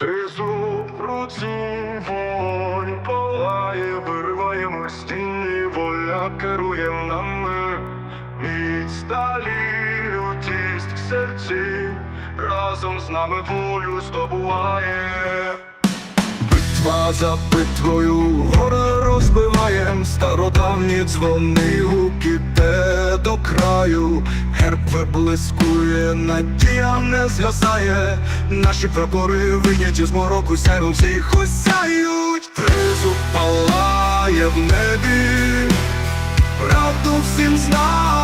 Тризуб в руці вогонь палає, вириваємо стіни, воля керує нами, міць сталі лютість в серці, разом з нами волю здобуває. Битва за битвою, гори розбиваєм, стародавні дзвони гуки те до краю, герб виблискує, надія не згасає, наші прапори виняті з мороку, сяйвом всіх осяють, тризуб палає в небі, правду всім знаменує,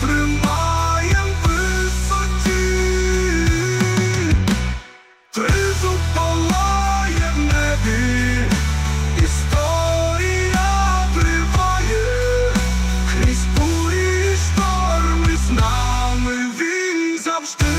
тримаєм висоті, тризу палає в небі, історія триває, крізь бурі шторми з нами він завжди.